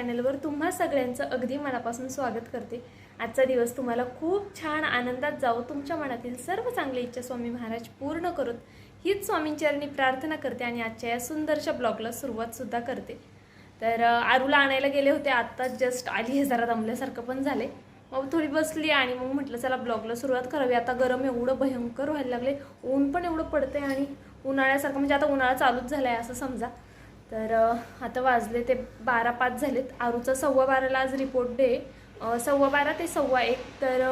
चॅनलवर तुम्हा सगळ्यांचं अगदी मनापासून स्वागत करते. आजचा दिवस तुम्हाला खूप छान आनंदात जावो तुमच्या मनातील सर्व चांगली इच्छा स्वामी महाराज पूर्ण करून हीच स्वामींचरणी प्रार्थना करते आणि आजच्या या सुंदरशा ब्लॉगला सुरुवातसुद्धा करते. तर आरूला आणायला गेले होते आत्ताच जस्ट आली हे जरा दमल्यासारखं पण झाले मग थोडी बसली आणि मग म्हटलं चला ब्लॉगला सुरुवात करावी. आता गरम एवढं भयंकर व्हायला लागले ऊन पण एवढं पडतंय आणि उन्हाळ्यासारखं म्हणजे आता उन्हाळा चालूच झाला आहे असं समजा. तर आता वाजले ते बारा पाच झालेत. आरूचा सव्वा बाराला आज रिपोर्ट डे. सव्वा बारा ते सव्वा एक. तर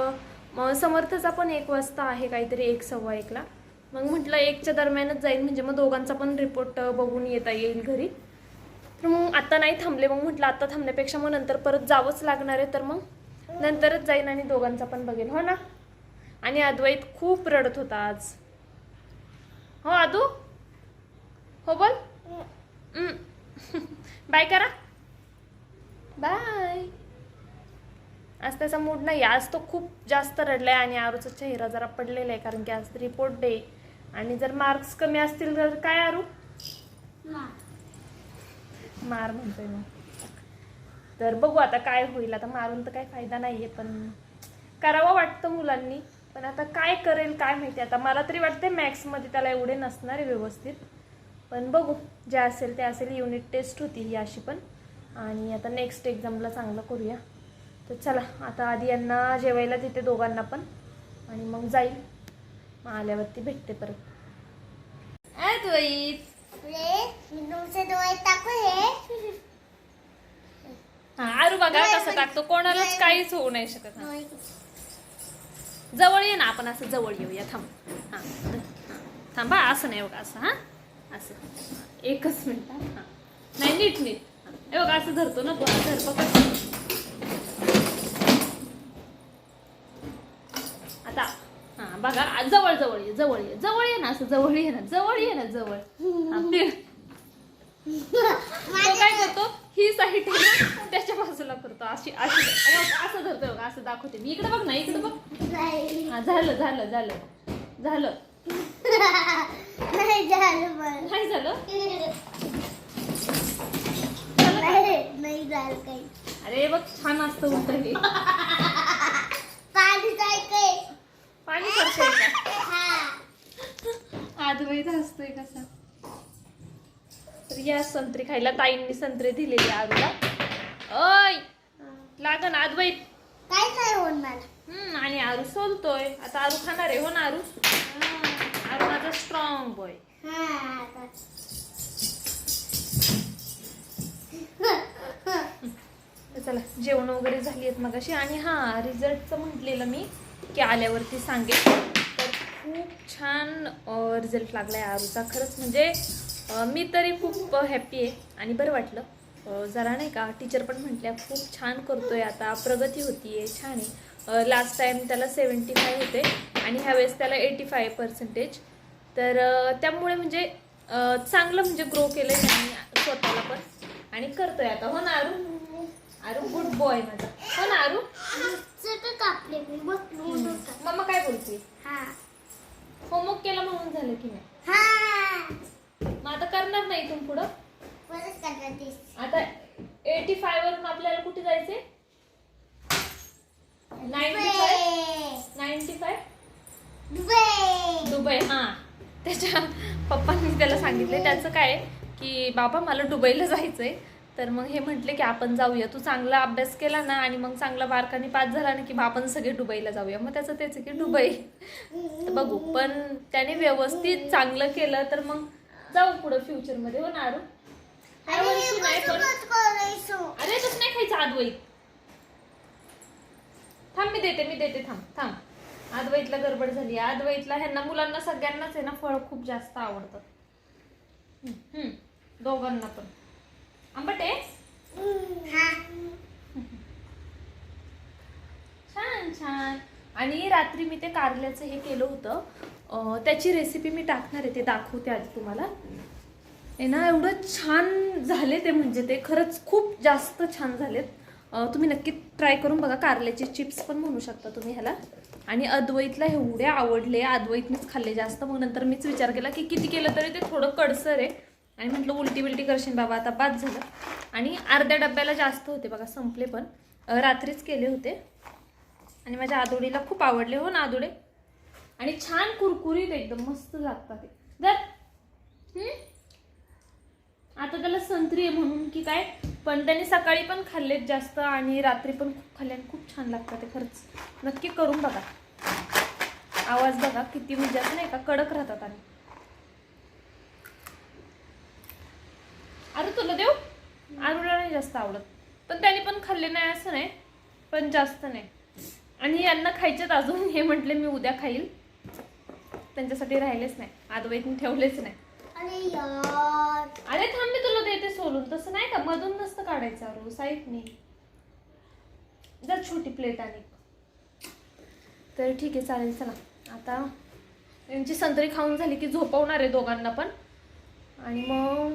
मग समर्थचा पण एक वाजता आहे काहीतरी एक सव्वा एकला. मग म्हटलं एकच्या दरम्यानच जाईल. म्हणजे मग दोघांचा पण रिपोर्ट बघून येता येईल घरी. तर मग आता नाही थांबले. मग म्हटलं आता थांबण्यापेक्षा मग नंतर परत जावंच लागणार आहे. तर मग नंतरच जाईन आणि दोघांचा पण बघेन हो ना? आणि अद्वैत खूप रडत होता आज. हो आदू हो बोल. बाय करा बाय आज त्याचा मूड नाही. आज तो खूप जास्त रडलाय आणि आरूचा चेहरा जरा पडलेला आहे कारण की आज रिपोर्ट डे आणि जर मार्क्स कमी असतील तर काय आरू? मार. म्हणतोय मग. तर बघू आता काय होईल. आता मारून तर काही फायदा नाहीये पण करावं वाटतं मुलांनी. पण आता काय करेल काय माहिती? आता मला तरी वाटते मॅथ्समध्ये त्याला एवढे नसणार आहे व्यवस्थित. पण बघू जे असेल ते असेल युनिट टेस्ट होती ही अशी पण. आणि आता नेक्स्ट एक्झामला चांगलं करूया. तर चला आता आधी यांना जेवायला तिथे दोघांना पण. आणि मग जाईल. मग आल्यावरती भेटते परत. हे. हा आरू बघा कसं टाकतो. कोणालाच काहीच होऊ नाही शकत हा. जवळ ये ना आपण असं जवळ येऊया थांब. हा हा. थांबा असं नाही बघा असं हा. असं. एकच मिनिट हा. नाही नीट नीट. हा. हे बघा असं धरतो ना तू असं धर बघ आता हा बघा जवळ जवळ ये जवळ ये. जवळ ये ना असं जवळ ये ना जवळ ये ना जवळ. तो काय करतो? ही साईड त्याच्या बाजूला करतो. अशी अशी. असं धरतो बघा असं दाखवते. मी इकडे बघ ना इकडे बघ. हा झालं झालं झालं. झालं. नाही झालं नाही झालं? नाही नाही झालं काही. अरे बघ छान असतं उलट हे. पाणी जायचंय पाणी पडतंय का? असतोय कसा. तर या संत्री खायला ताईंनी संत्रे दिलेली आरूला ओय लागन आदवैत काय नाही होणार हम्म आणि आरू सोलतोय. आता आरू खाणार आहे हो ना आरू? A strong boy. चला जेवण वगैरे झाली आहेत मगाशी. आणि हां रिझल्टचं म्हटलेलं मी की आल्यावरती सांगेल तर खूप छान रिझल्ट लागला आहे आरूचा. खरंच म्हणजे मी तरी खूप हॅप्पी आहे. आणि बरं वाटलं. जरा नाही का टीचर पण म्हटल्या खूप छान करतोय आता प्रगती होती आहे छान आहे. लास्ट टाइम त्याला सेवन्टी फाय होते. आणि ह्यावेळेस त्याला एटी फाय पर्सेंटेज तर त्यामुळे म्हणजे चांगलं म्हणजे ग्रो केलं आहे त्यांनी स्वतःला पण. आणि करतोय आता. हो ना आरू? आरू गुड बॉय माझा. हो ना आरू? कापले मी. मम्मा काय बोलते? हा. होमवर्क केला म्हणून झालं की नाही? हा. मग आता करणार नाही इथून पुढं. आता एटी फाय वरून आपल्याला कुठे जायचे ninety five. Ninety five Dubai. Dubai हा. त्याच्या पप्पांनी त्याला सांगितले त्याचं काय आहे की बाबा मला दुबईला जायचंय. तर मग हे म्हटले की आपण जाऊया. तू चांगला अभ्यास केला ना आणि मग चांगला बारकाने पास झाला ना की बा आपण सगळे दुबईला जाऊया. मग त्याचं आहे की दुबई. तर बघू. पण त्याने व्यवस्थित चांगलं केलं तर मग जाऊ पुढं फ्युचरमध्ये. हो ना आरू ह्या आणि वर्षी नाही पण कसं करायचं? अरे तसं नाही खायचं आदवईत थांब मी देते मी देते. थांब थांब. आदवईतला गडबड झाली. आदवईतला ह्यांना मुलांना सगळ्यांनाच आहे ना फळ खूप जास्त हम्म. दोघांना पण. आंबट आहे? हा. छान छान. आणि रात्री मी ते कारल्याचं हे केलं होतं. त्याची रेसिपी मी टाकणार आहे ते दाखवते आधी तुम्हाला. आहे ना एवढं छान झाले ते म्हणजे ते. खरंच खूप जास्त छान झालेत. तुम्ही नक्की ट्राय करून बघा. कारल्याचे चिप्स पण म्हणू शकता तुम्ही ह्याला. आणि अद्वैतला एवढे आवडले अद्वैतनेच खाल्ले जास्त. मग नंतर मीच विचार केला की किती केलं तरी ते थोडं कडसर आहे. आणि म्हटलं उलटी बिलटी करशील बाबा आता बाद झालं. आणि अर्ध्या डब्याला जास्त होते बघा संपले पण. रात्रीच केले होते. आणि माझ्या आदोडीला खूप आवडले हो ना आदोडे. आणि छान कुरकुरीत एकदम मस्त लागतात ते. जर आता त्याला संत्री आहे म्हणून की काय? पण त्याने सकाळी पण खाल्लेत जास्त आणि रात्री पण खूप खाल्ले आणि खूप छान लागतात ते खरंच. नक्की करून बघा. आवाज बघा किती म्हणजे असं नाही का कडक राहतात आणि. अरे तुला देऊ? आरुला नाही जास्त आवडत. पण त्याने पण खाल्ले नाही असं नाही पण जास्त नाही. आणि यांना खायचेत अजून हे म्हटले मी उद्या खाईल. त्यांच्यासाठी राहिलेच नाही आदवैतून ठेवलेच नाही. अरे थांब ते सोलून तसं नाही का? मधून नसतं काढायचं अरू साईडने जर छोटी प्लेट आणि. तर ठीक आहे चालेल चला. आता यांची संत्री खाऊन झाली की झोपवणार आहे दोघांना पण. आणि मग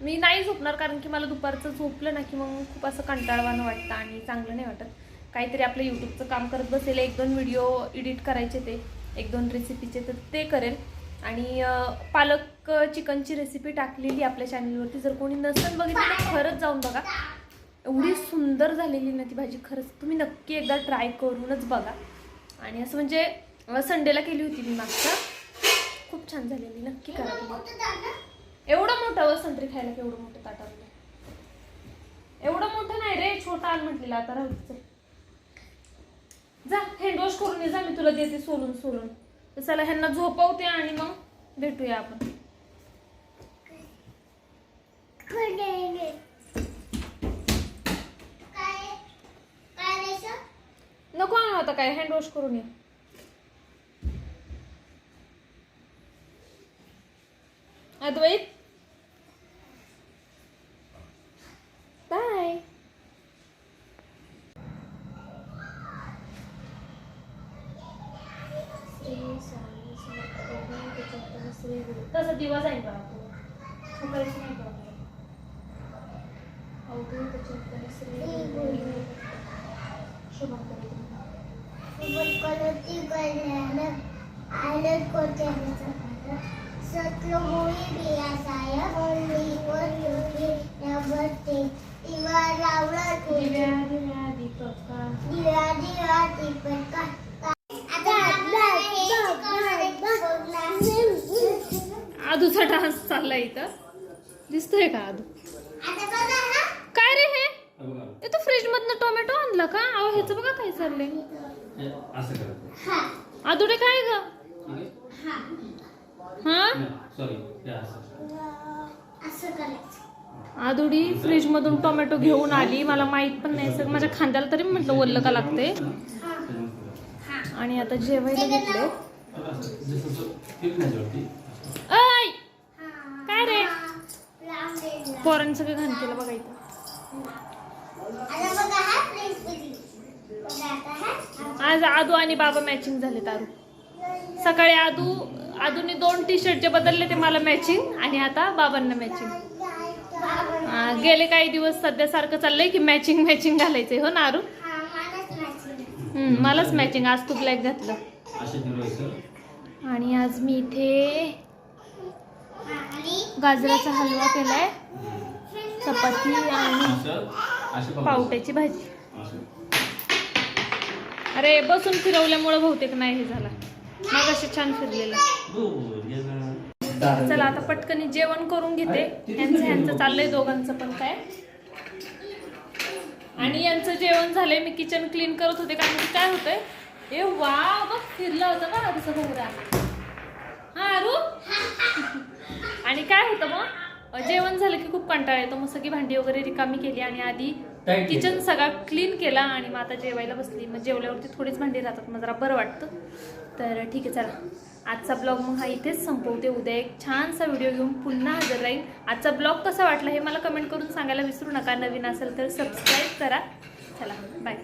मी नाही झोपणार कारण की मला दुपारचं झोपलं ना की मग खूप असं कंटाळवाणं वाटतं आणि चांगलं नाही वाटत. काहीतरी आपलं यूट्यूबचं काम करत बसेल एक दोन व्हिडिओ एडिट करायचे ते एक दोन रेसिपीचे तर ते करेल. आणि पालक चिकनची रेसिपी टाकलेली आपल्या चॅनलवरती जर कोणी नसेल बघितलं तर खरंच जाऊन बघा. एवढी सुंदर झालेली ना ती भाजी खरंच. तुम्ही नक्की एकदा ट्राय करूनच बघा. आणि असं म्हणजे संडेला केली होती मी मागच्या. खूप छान झालेली. नक्की करा तुम्ही. एवढं मोठं व संत्री खायला एवढं मोठं ताटावलं एवढं मोठं नाही रे छोटा आल म्हटलेला आता राहूच जा हँडवॉश करून ये. जा मी तुला देते सोलून सोलून. तर चला ह्यांना झोपवते आणि मग भेटूया आपण. नको आणू आता काय हँडवॉश करून ये. अद्वैत श्री स्वामी समर्थ प्रभू त्याच्यात श्री गुरु तसं दिवा जाईल बघा तू सकाळीच नाही करत अवधूत चिंतन श्री गुरु शुभम करोतु. कलती कल्याण आलं कोट्याचं सतलोमुळी बियासाय होळीवर योगी नभते दिवा लावला दिव्या दिव्या दीपका दिवा दिवा दीपका चाललाय इथं दिसतोय का आदू? आता बघा हा काय रे हे? तू फ्रीज मधनं टोमॅटो आणला का? अहो ह्याचं बघा काय चाललंय. आदुडे काय ग? हा? सॉरी आदुडी फ्रीज मधून टोमॅटो घेऊन आली. मला माहीत पण नाही सगळं माझ्या खांद्याला तरी म्हटलं वल्ल का लागते आणि आता जेवायला घेतले असं जसं फिट नाही जोडती ऐ हा काय रे लावून देईल. पोरांनी सगळं घाण केलं बघा इथं. आता बघा हा प्लेस बघितली बघा आता हा. आज आदू आणि बाबा मॅचिंग झाले दारू सकाळी आदू आदूने दोन टी शर्ट जे बदलले ते मला मॅचिंग आणि आता बाबांना मॅचिंग गेले काही दिवस सध्या सारखं चाललंय की मॅचिंग मॅचिंग घालायचंय. हो ना आरू? हा मलाच मॅचिंग आज तू ब्लॅक घातलं. आणि आज मी इथे गाजराचा हलवा केलाय. चपाती आणि. पावट्याची भाजी. अरे बसून फिरवल्यामुळे बहुतेक नाही हे झाला. मग असे छान फिरलेलं. चला आता पटकन जेवण करून घेते. यांचं ह्यांचं चाललंय दोघांचं पण काय. आणि यांचं जेवण झालंय मी किचन क्लीन करत होते कारण की काय होतंय? ए वा बघ फिरला होता बघा तिचा भोवरा हा अरू आणि काय होतं मग? जेवण झालं की खूप कंटाळा येतो. मग सगळी भांडी वगैरे रिकामी केली आणि आधी. किचन सगळा क्लीन केला आणि मग आता जेवायला बसली. मग जेवल्यावरती थोडीच भांडी राहतात. मग जरा बरं वाटतं. तर ठीक आहे चला. आजचा ब्लॉग मग हा इथेच संपवते. उद्या एक छानसा व्हिडिओ घेऊन पुन्हा हजर राहील. आजचा ब्लॉग कसा वाटला हे मला कमेंट करून सांगायला विसरू नका. नवीन असेल तर सबस्क्राईब करा. चला बाय